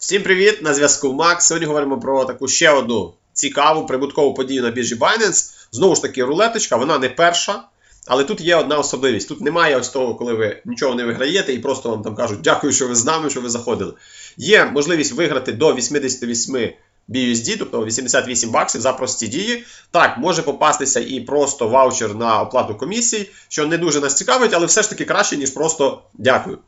Всім привіт! На зв'язку Макс. Сьогодні говоримо про таку ще одну цікаву прибуткову подію на біржі Binance. Знову ж таки, рулеточка, вона не перша, але тут є одна особливість. Тут немає ось того, коли ви нічого не виграєте і просто вам там кажуть, дякую, що ви з нами, що ви заходили. Є можливість виграти до 88 BUSD, тобто 88 баксів за прості дії. Так, може попастися і просто ваучер на оплату комісій, що не дуже нас цікавить, але все ж таки краще, ніж просто дякую.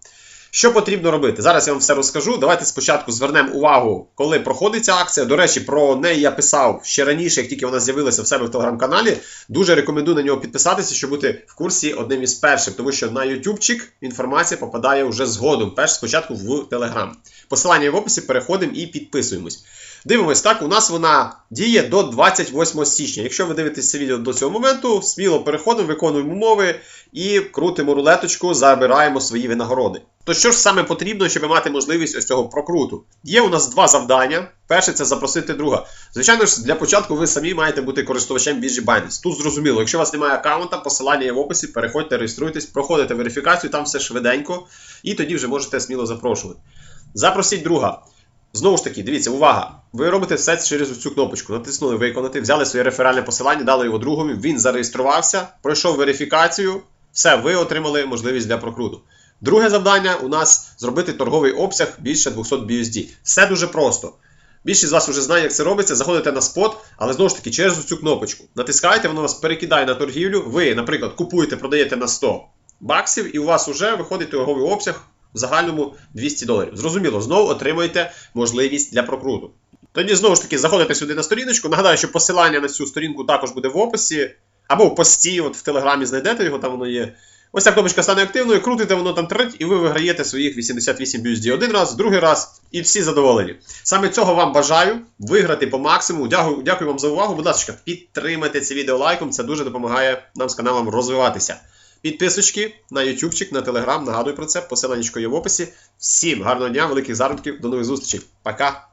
Що потрібно робити? Зараз я вам все розкажу. Давайте спочатку звернемо увагу, коли проходить ця акція. До речі, про неї я писав ще раніше, як тільки вона з'явилася в себе в телеграм-каналі. Дуже рекомендую на нього підписатися, щоб бути в курсі одним із перших, тому що на ютубчик інформація попадає вже згодом. Перш спочатку в телеграм. Посилання в описі переходимо і підписуємось. Дивимось, так, у нас вона діє до 28 січня. Якщо ви дивитесь це відео до цього моменту, сміло переходимо, виконуємо умови і крутимо рулеточку, забираємо свої винагороди. То що ж саме потрібно, щоб мати можливість ось цього прокруту? Є у нас два завдання. Перше це запросити друга. Звичайно ж, для початку ви самі маєте бути користувачем біржі Binance. Тут зрозуміло, якщо у вас немає аккаунта, посилання є в описі, переходьте, реєструйтесь, проходите верифікацію, там все швиденько, і тоді вже можете сміло запрошувати. Запросіть друга. Знову ж таки, дивіться, увага! Ви робите все через цю кнопочку. Натиснули виконати, взяли своє реферальне посилання, дали його другові, він зареєструвався, пройшов верифікацію, все, ви отримали можливість для прокруту. Друге завдання у нас зробити торговий обсяг більше 200 BUSD. Все дуже просто. Більшість з вас вже знає, як це робиться. Заходите на спот, але знову ж таки через цю кнопочку. Натискаєте, воно вас перекидає на торгівлю. Ви, наприклад, купуєте, продаєте на 100 баксів, і у вас вже виходить торговий обсяг в загальному 200 доларів. Зрозуміло, знову отримуєте можливість для прокруту. Тоді знову ж таки заходите сюди на сторіночку. Нагадаю, що посилання на цю сторінку також буде в описі. Або в пості, от в телеграмі знайдете його, там воно є. Ось ця кнопочка стане активною, крутите, воно там трить, і ви виграєте своїх 88 BUSD один раз, другий раз, і всі задоволені. Саме цього вам бажаю виграти по максимуму. Дякую, дякую вам за увагу. Будь ласка, підтримайте це відео лайком, це дуже допомагає нам з каналом розвиватися. Підписочки на ютубчик, на телеграм, нагадую про це, посиланнячко є в описі. Всім гарного дня, великих заробітків, до нових зустрічей. Пока!